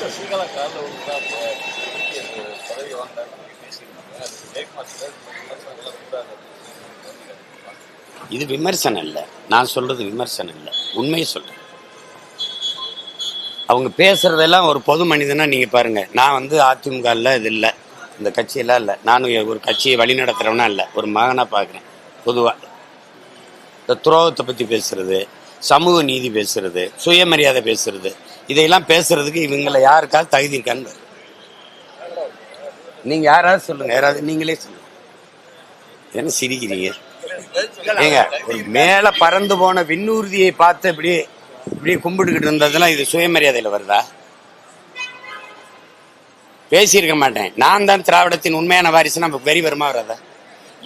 சசிகலா காலில் விழுந்தா பதவி வாங்கினாங்க பேசியிருந்தாங்க இது விமர்சனம் இல்லை. நான் சொல்றது விமர்சனம் இல்லை. உண்மையை சொல்றேன். அவங்க பேசுறதெல்லாம் ஒரு பொது மனிதனா நீங்க பாருங்க. நான் வந்து அதிமுகவில் இது இல்லை. இந்த கட்சியெல்லாம் இல்லை. நானும் ஒரு கட்சியை வழி நடத்துறவனா இல்லை. ஒரு மகனா பார்க்குறேன் பொதுவா. இந்த துரோகத்தை பத்தி பேசுறது சமூக நீதி பேசுறது சுயமரியாதை பேசுறது இதையெல்லாம் பேசுறதுக்கு இவங்களை யாருக்காவது தகுதி இருக்கான்னு. நீங்க யாராவது சொல்லுங்க. யாராவது நீங்களே சொல்லுங்க. என்ன சிரிக்கிறீங்க? ஏங்க ஒரு மேல பறந்து போன விண்ணூர்தியை பார்த்து இப்படி இப்படி கும்பிட்டுக்கிட்டு இருந்ததெல்லாம் இது சுயமரியாதையில வருதா? பேசியிருக்க மாட்டேன். நான் தான் திராவிடத்தின் உண்மையான வாரிசு நம்ம வெறி வருமா வராதா?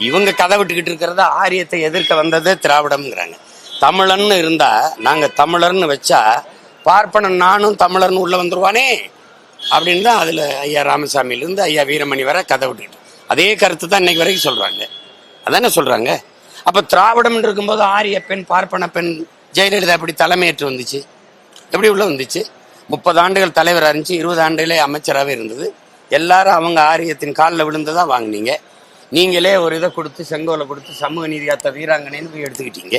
இவங்க கதை விட்டுக்கிட்டு இருக்கிறத ஆரியத்தை எதிர்க்க வந்ததே திராவிடம்ங்கிறாங்க. தமிழன்னு இருந்தா நாங்க தமிழர்னு வச்சா பார்ப்பனன் நானும் தமிழர்னு உள்ள வந்துருவானே? அப்படின்னு தான் அதில் ஐயா ராமசாமியிலேருந்து ஐயா வீரமணி வரை கதை விட்டுக்கிட்டு அதே கருத்து தான் இன்னைக்கு வரைக்கும் சொல்கிறாங்க அதானே சொல்கிறாங்க அப்போ திராவிடம் இருக்கும்போது ஆரிய பெண் பார்ப்பன பெண் ஜெயலலிதா எப்படி தலைமையேற்று வந்துச்சு? எப்படி உள்ள வந்துச்சு? முப்பது ஆண்டுகள் தலைவராக இருந்துச்சு இருபது ஆண்டுகளே அமைச்சராகவே இருந்தது. எல்லாரும் அவங்க ஆரியத்தின் காலில் விழுந்து தான் வாங்குனீங்க. நீங்களே ஒரு இதை கொடுத்து செங்கோலை கொடுத்து சமூக நீதியாத்த வீராங்கனைன்னு போய் எடுத்துக்கிட்டீங்க.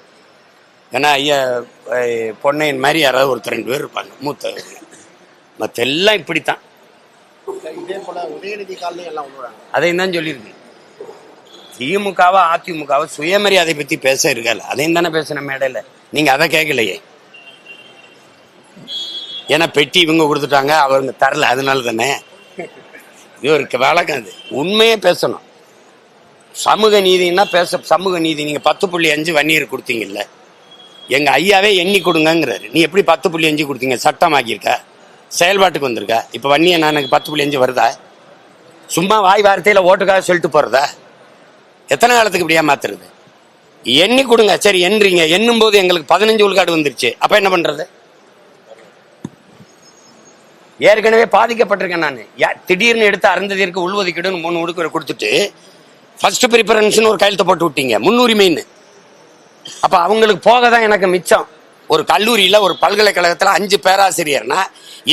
ஏன்னா ஐயா பொன்னையின் மாதிரி யாராவது ஒருத்தர் ரெண்டு பேர் இருப்பாங்க. மூத்த மற்ற எல்லாம் இப்படித்தான். அதையும் தான் சொல்லியிருக்கு திமுகவா அதிமுகவா சுயமரியாதை பத்தி பேச இருக்கால அதையும் தானே பேசின மேடையில. நீங்க அதை கேட்கலையே. ஏன்னா பெட்டி இவங்க கொடுத்துட்டாங்க அவங்க தரல அதனால தானே. இது ஒரு வழக்கம் அது. உண்மையே பேசணும். சமூக நீதினா பேச சமூக நீதி. நீங்க பத்து புள்ளி அஞ்சு வன்னியர் கொடுத்தீங்கல்ல. எங்க ஐயாவே எண்ணி கொடுங்கங்கிறாரு. நீ எப்படி பத்து புள்ளி அஞ்சு கொடுத்தீங்க? சட்டமாக்கியிருக்கா. செயல்பாட்டுக்கு வந்திருக்கா. இப்ப வன்னிய நான் எனக்கு பத்து புள்ளி அஞ்சு வருதா? சும்மா வாய் வார்த்தையில ஓட்டுக்காக சொல்லிட்டு போறதா? எத்தனை காலத்துக்கு இப்படியா மாத்துறது எண்ணி கொடுங்க. சரி எண்றீங்க. எண்ணும் போது எங்களுக்கு பதினஞ்சு உள்காடு வந்துருச்சு. அப்ப என்ன பண்றது? ஏற்கனவே பாதிக்கப்பட்டிருக்கேன் நான். திடீர்னு எடுத்து அருந்ததிற்கு உள்ஒதுக்கீடுன்னு மூணு உடுக்கிற கொடுத்துட்டு ஃபர்ஸ்ட் ப்ரிஃபரன்ஸ்னு ஒரு கையெழுத்த போட்டு விட்டீங்க. முன்னுரிமைன்னு. அப்ப அவங்களுக்கு போக தான் எனக்கு மிச்சம். ஒரு கல்லூரியில ஒரு பல்கலைக்கழகத்துல அஞ்சு பேராசிரியர்னா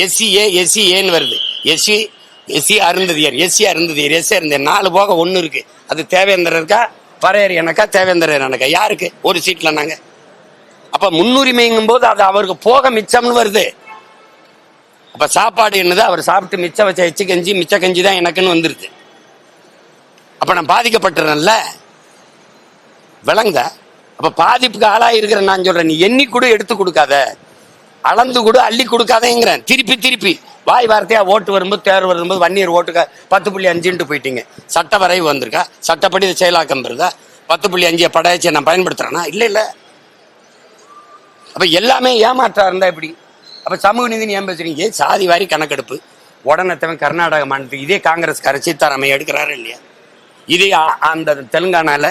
எஸ்சி ஏ எஸ்சி ஏன்னு வருது. SC SC Arunthathiyar SC Arunthathiyar SC Arunthathiyar. நாலு போக ஒன்று இருக்கு. அது தேவேந்திரர் இருக்கா? எனக்கா? தேவேந்திரர் எனக்கா? யாருக்கு? ஒரு சீட்ல நாங்க. அப்ப முன்னுரிமைங்கும் போது அது அவருக்கு போக மிச்சம்னு வருது. அப்ப சாப்பாடு என்னது? அவர் சாப்பிட்டு மிச்சம் வச்ச எச்சு கஞ்சி மிச்ச கஞ்சி தான் எனக்குன்னு வந்துருது அப்ப நான் பாதிக்கப்பட்டுறேன்ல விளங்க. அப்ப பாதிப்புக்கு ஆளாக இருக்கிற நான் சொல்றேன். நீ எண்ணி கூட எடுத்து கொடுக்காத. அளந்து கூட அள்ளி கொடுக்காதேங்கிறேன். திருப்பி திருப்பி. வாய் வார்த்தையா ஓட்டு வரும்போது தேர்வு வரும்போது வன்னியர் ஓட்டுக்க பத்து புள்ளி அஞ்சுன்ட்டு போயிட்டீங்க. சட்ட வரைவு வந்திருக்கா? சட்டப்படி இதை செயலாக்கம் பெறுதா? பத்து புள்ளி அஞ்சு படையாச்சியை நான் பயன்படுத்துறேனா? இல்லை இல்லை. அப்போ எல்லாமே ஏமாற்றா இருந்தா எப்படி? அப்போ சமூக நீதினு ஏன் பேசுறீங்க? சாதி வாரி கணக்கெடுப்பு? உடனத்தவன் கர்நாடக மாநிலத்துக்கு இதே காங்கிரஸ் சீதாராமையா எடுக்கிறாரு இல்லையா? இதே அந்த தெலுங்கானாவில்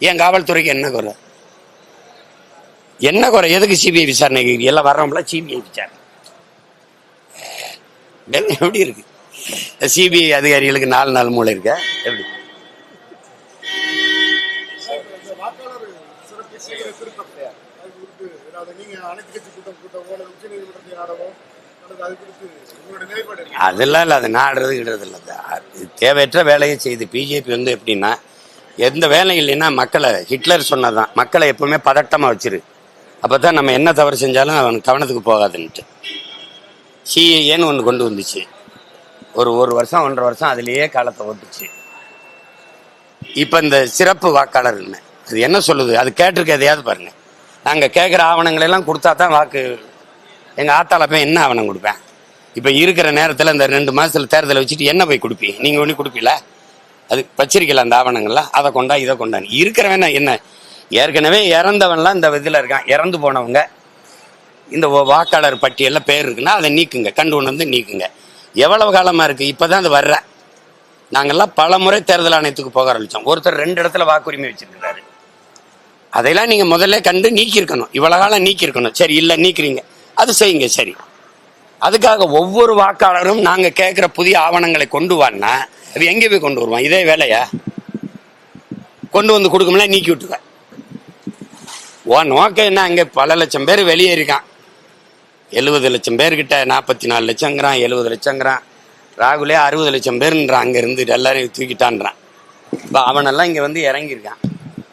என் காவல்துறைக்கு என்ன குறை? என்ன குறை? எதுக்கு சிபிஐ விசாரணை எல்லாம் வர்றவங்கள சிபிஐ விசாரணை. எப்படி- எப்படி இருக்கு? சிபிஐ அதிகாரிகளுக்கு நாலு நாள் மூளை இருக்க? எப்படி? அதெல்லாம் இல்லை அது நாடுறது கிடுறது இல்லை தேவையற்ற வேலையை செய்து பிஜேபி வந்து எப்படின்னா எந்த வேலை இல்லைன்னா மக்களை ஹிட்லர் சொன்னதான் மக்களை எப்பவுமே பதட்டமாக வச்சிரு. அப்போ தான் நம்ம என்ன தவறு செஞ்சாலும் அவன் கவனத்துக்கு போகாதுன்ட்டு சிஏன்னு ஒன்று கொண்டு வந்துச்சு. ஒரு ஒரு வருஷம் ஒன்றரை வருஷம் அதுலேயே காலத்தை ஓட்டுச்சு. இப்போ இந்த சிறப்பு வாக்காளர்னு அது என்ன சொல்லுது? அது கேட்டிருக்க எதையாவது பாருங்கள் நாங்கள் கேட்குற ஆவணங்களை எல்லாம் கொடுத்தா தான் வாக்கு எங்கள் ஆத்தால போய் என்ன ஆவணம் கொடுப்பேன்? இப்போ இருக்கிற நேரத்தில் இந்த ரெண்டு மாதத்தில் தேர்தலை வச்சுட்டு என்ன போய் கொடுப்பீங்க? நீங்கள் ஒன்றும் கொடுப்பீங்களா? அது வச்சிருக்கல அந்த ஆவணங்கள்லாம். அதை கொண்டா இதை கொண்டான் இருக்கிறவன் என்ன ஏற்கனவே இறந்தவன்லாம் இந்த இதில் இருக்கான். இறந்து போனவங்க இந்த வாக்காளர் பட்டியலில் பேர் இருக்குன்னா அதை நீக்குங்க. கண்டு கொண்டு வந்து நீக்குங்க. எவ்வளவு காலமாக இருக்குது இப்போ தான் அது வர்ற. நாங்கள்லாம் பல முறை தேர்தல் ஆணையத்துக்கு போக ஆரம்பித்தோம் ஒருத்தர் ரெண்டு இடத்துல வாக்குரிமை வச்சுருக்கிறாரு. அதையெல்லாம் நீங்கள் முதல்ல கண்டு நீக்கியிருக்கணும். இவ்வளோ காலம் நீக்கியிருக்கணும். சரி இல்லை நீக்கிறீங்க. அது செய்யுங்க சரி. அதுக்காக ஒவ்வொரு வாக்காளரும் நாங்கள் கேட்குற புதிய ஆவணங்களை கொண்டு வான்னா அது எங்கே போய் கொண்டு வருவான்? இதே வேலையா? கொண்டு வந்து கொடுக்கும்ல நீக்கி விட்டுருவேன் ஓ நோக்கம் என்ன? அங்கே பல லட்சம் பேர் வெளியே இருக்கான். எழுபது லட்சம் பேர்கிட்ட நாற்பத்தி நாலு லட்சங்கிறான் எழுபது லட்சங்கிறான். ராகுலே அறுபது லட்சம் பேர்ன்றான் அங்கே இருந்து எல்லாரையும் தூக்கிட்டான்றான். இப்போ அவனெல்லாம் இங்கே வந்து இறங்கியிருக்கான்.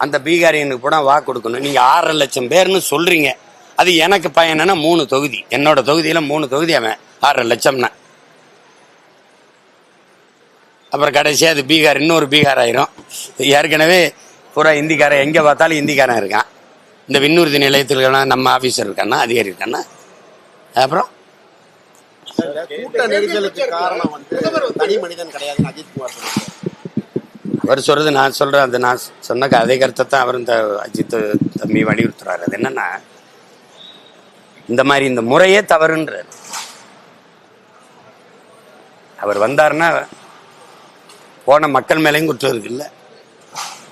அந்த பீகாரியனுக்கு கூட வாக்கு கொடுக்கணும். நீங்கள் ஆறரை லட்சம் பேர்னு சொல்கிறீங்க அது எனக்கு பயனா மூணு தொகுதி. என்னோட தொகுதியில் மூணு தொகுதி அவன். ஆறரை லட்சம்னா. அப்புறம் கடைசியாக அது பீகார் இன்னொரு பீகார் ஆயிரும். ஏற்கனவே பூரா இந்திக்காரன் எங்கே பார்த்தாலும் இந்திக்காரன் இருக்கான். இந்த விண்ணூர்தி நிலையத்தில் நம்ம ஆஃபீஸர் இருக்கானா அதிகாரி இருக்கானா அப்புறம்? அவர் சொல்றது நான் சொல்றேன். அது நான் சொன்ன அதே கருத்தை தான் அவர் இந்த அஜித் தம்பி வலியுறுத்துறாரு. அது என்னன்னா இந்த மாதிரி இந்த முறையே தவறுன்றார். அவர் வந்தாருன்னா போன மக்கள் மேலேயும் குற்றம் இருக்கு இல்லை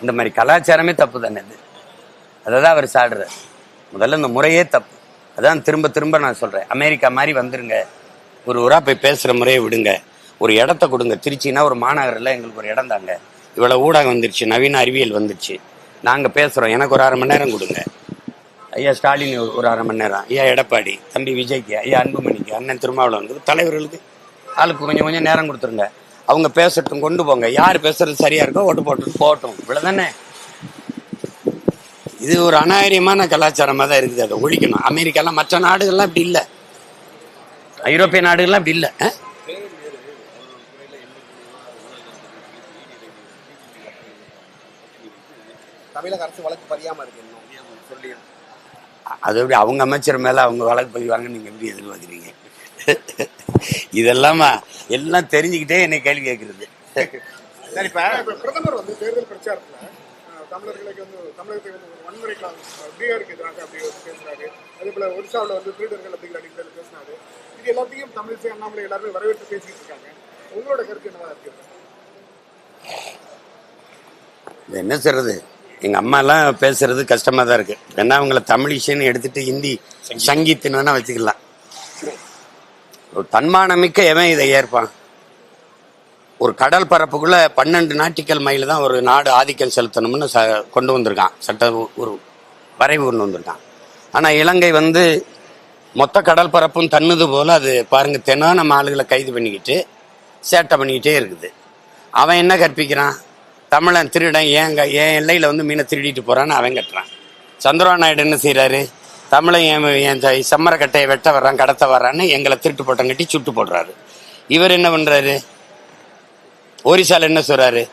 இந்த மாதிரி கலாச்சாரமே தப்பு தானே அது அதை தான் அவர் சாடுறார். முதல்ல இந்த முறையே தப்பு. அதான் திரும்ப திரும்ப நான் சொல்கிறேன் அமெரிக்கா மாதிரி வந்துருங்க. ஒரு ஊராக போய் பேசுகிற முறையை விடுங்க. ஒரு இடத்த கொடுங்க. திருச்சின்னா ஒரு மாநகரில் எங்களுக்கு ஒரு இடம் தாங்க. இவ்வளோ ஊடகம் வந்துருச்சு. நவீன அறிவியல் வந்துருச்சு நாங்கள் பேசுகிறோம் எனக்கு ஒரு அரை மணி நேரம் கொடுங்க. ஐயா ஸ்டாலின் ஒரு- ஒரு அரை மணி நேரம். ஐயா எடப்பாடி தம்பி விஜய்க்கு ஐயா அன்புமணிக்கு அண்ணன் திருமாவளவனுக்கு தலைவர்களுக்கு ஆளுக்கு கொஞ்சம் கொஞ்சம் நேரம் கொடுத்துருங்க. அவங்க பேசட்டும் கொண்டு போங்க. யார் பேசுறது சரியா இருக்கோ ஓட்டு போட்டு போகட்டும். இவ்வளவுதானே? இது ஒரு அநாகரியமான கலாச்சாரமாக தான் இருக்குது அதை ஒழிக்கணும். அமெரிக்காலாம் மற்ற நாடுகள்லாம் இப்படி இல்லை. ஐரோப்பிய நாடுகள்லாம் இப்படி இல்லை? தமிழக அரசு வழக்கு பதியாம இருக்கு அது எப்படி அவங்க அமைச்சர் மேல அவங்க வழக்கு பதிவாங்க நீங்க எப்படி எதிர்பார்க்குறீங்க? இதெல்லாமா எல்லாம் தெரிஞ்சுக்கிட்டே என்னை கேள்வி கேட்கறது. சரி இப்ப இப்ப பிரதமர் வந்து தேர்தல் பிரச்சாரத்துல தமிழர்களுக்கு வந்து தமிழகத்தை வந்து ஒரு வன்முறை கா- பீகாருக்கு எதிராக அப்படி பேசுறாரு அதே போல ஒரிசாவில் வந்து திருடர்கள் அப்படிங்கிற அடிப்படையில் பேசினாரு. இது எல்லாத்தையும் தமிழிசை அண்ணாமலை எல்லாருமே வரவேற்று பேசிட்டு இருக்காங்க. உங்களோட கருத்து என்னவா இருக்கு? இது என்ன சொல்றது? எங்க அம்மா எல்லாம் பேசுறது கஷ்டமா தான் இருக்கு. வேணா அவங்கள தமிழிசைன்னு எடுத்துட்டு ஹிந்தி சங்கீத்துன்னு வேணா வச்சுக்கலாம். ஒரு தன்மானமிக்க எவன் இதை ஏற்பான்? ஒரு கடல் பரப்புக்குள்ள பன்னெண்டு நாட்டிக்கல் மைல் தான் ஒரு நாடு ஆதிக்கம் செலுத்தணும்னு ச கொண்டு வந்திருக்கான். சட்ட ஒரு வரைவு கொண்டு வந்திருக்கான். ஆனால் இலங்கை வந்து மொத்த கடல் பரப்பும் தன்னுது போல் அது பாருங்க தினம் நம்ம ஆளுகளை கைது பண்ணிக்கிட்டு சேட்டை பண்ணிக்கிட்டே இருக்குது. அவன் என்ன கற்பிக்கிறான்? தமிழன் திருடன் ஏங்க என் எல்லையில் வந்து மீனை திருடிட்டு போகிறான்னு அவன் கட்டுறான் சந்திரபாபு நாயுடு என்ன செய்கிறாரு தமிழன் என் என் த- செம்மரக்கட்டையை வெட்ட வர்றான் கடத்த வர்றான்னு எங்களை திருட்டு போட்டம் கட்டி சுட்டு போடுறாரு. இவர் என்ன பண்ணுறாரு ஒரிசால என்ன சொல்கிறாரு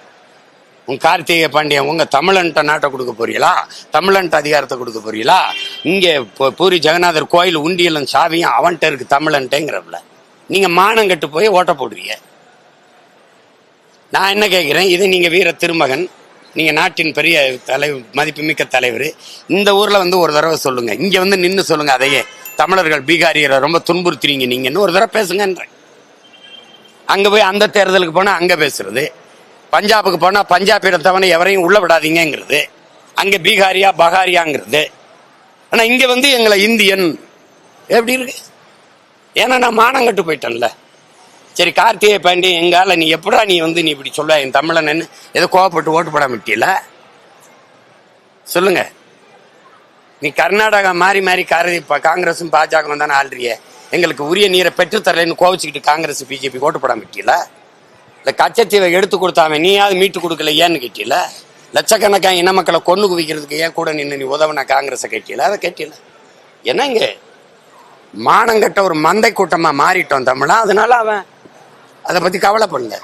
உன் கார்த்திகை பாண்டியன் உங்க தமிழன்ட்ட நாட்டை கொடுக்க போறீங்களா? தமிழன்ட்ட அதிகாரத்தை கொடுக்க போறீங்களா? இங்கே பூரி ஜெகநாதர் கோயில் உண்டியலும் சாவியும் அவன்கிட்ட இருக்கு தமிழன்ட்டேங்கிறப்பல நீங்க மானம் கட்டு போய் ஓட்ட போடுவீங்க. நான் என்ன கேட்குறேன் இது நீங்க வீர திருமகன். நீங்கள் நாட்டின் பெரிய தலைவர் மதிப்புமிக்க தலைவர். இந்த ஊரில் வந்து ஒரு தடவை சொல்லுங்கள் இங்கே வந்து நின்று சொல்லுங்கள் அதையே. தமிழர்கள் பீகாரியரை ரொம்ப துன்புறுத்துறீங்க நீங்கன்னு ஒரு தடவை பேசுங்கன்றேன். அங்கே போய் அந்த தேர்தலுக்கு போனால் அங்கே பேசுறது. பஞ்சாபுக்கு போனால் பஞ்சாபிடம் தவணை எவரையும் உள்ள விடாதீங்கங்கிறது. அங்கே பீகாரியா பகாரியாங்கிறது ஆனால் இங்கே வந்து எங்களை இந்தியன். எப்படி இருக்கு? ஏன்னா நான் மானம் கட்டு போயிட்டேன்ல. சரி கார்த்திகை பாண்டி எங்கால நீ எப்படா நீ வந்து நீ இப்படி சொல்ல என் தமிழன் ஏதோ கோவப்பட்டு ஓட்டு போட விட்டியல சொல்லுங்க. நீ கர்நாடகா மாறி மாறி கார காங்கிரஸும் பாஜகவும் தானே ஆள்றிய எங்களுக்கு உரிய நீரை பெற்றுத்தரலைன்னு கோவிச்சுக்கிட்டு காங்கிரஸ் பிஜேபி ஓட்டு போடாம விட்டியல இந்த கச்சத்தீவை எடுத்து கொடுத்தாம நீயாவது மீட்டு கொடுக்கல ஏன்னு கேட்டியில? லட்சக்கணக்கான இன மக்களை கொண்டு குவிக்கிறதுக்கு ஏன் கூட நின்று நீ உதவுன காங்கிரஸை கேட்டியில? அதை கேட்டியில. என்னங்க? மானங்கட்ட ஒரு மந்தை கூட்டமாக மாறிட்டோம் தமிழா? அதனால அவன் அதை பற்றி கவலைப்படல.